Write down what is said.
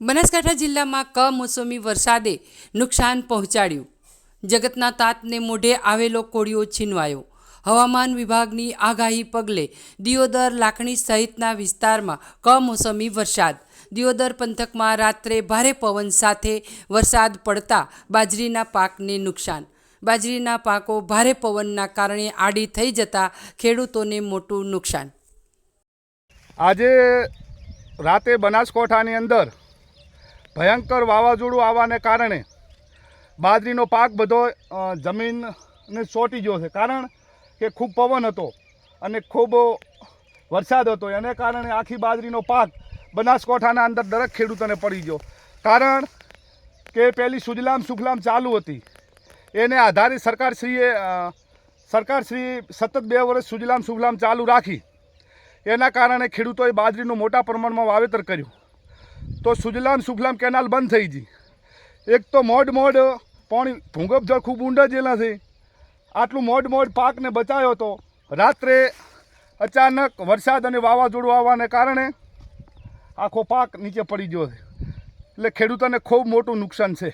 બનાસકાંઠા જિલ્લામાં કમોસમી વરસાદે નુકસાન પહોંચાડ્યું. જગતના તાતને મોઢે આવેલો કોળિયો છીનવાયો. હવામાન વિભાગની આગાહી પગલે દિયોદર, લાખણી સહિતના વિસ્તારમાં કમોસમી વરસાદ. દિયોદર પંથકમાં રાત્રે ભારે પવન સાથે વરસાદ પડતા બાજરીના પાકને નુકસાન. બાજરીના પાકો ભારે પવનના કારણે આડી થઈ જતા ખેડૂતોને મોટું નુકસાન. આજે રાતે બનાસકાંઠાની અંદર ભયંકર વાવાઝોડું આવવાને કારણે બાજરીનો પાક બધો જમીનને ચોંટી ગયો છે. કારણ કે ખૂબ પવન હતો અને ખૂબ વરસાદ હતો. એને કારણે આખી બાજરીનો પાક બનાસકાંઠાના અંદર દરેક ખેડૂતોને પડી ગયો. કારણ કે પેલી સુજલામ સુખલામ ચાલુ હતી. એને આધારે સરકારશ્રીએ સરકારશ્રી સતત બે વર્ષ સુજલામ સુફલામ ચાલુ રાખી. એના કારણે ખેડૂતોએ બાજરીનું મોટા પ્રમાણમાં વાવેતર કર્યું. તો સુજલામ સુફલામ કેનાલ બંધ થઈ ગઈ. એક તો મોડ મોડ, પાણી ભૂંગપ જળ ખૂબ ઊંડા જેલા છે. આટલું મોડ મોડ પાકને બચાવ્યો હતો રાત્રે અચાનક વરસાદ અને વાવાઝોડું આવવાને કારણે આખો પાક નીચે પડી ગયો છે. એટલે ખેડૂતોને ખૂબ મોટું નુકસાન છે.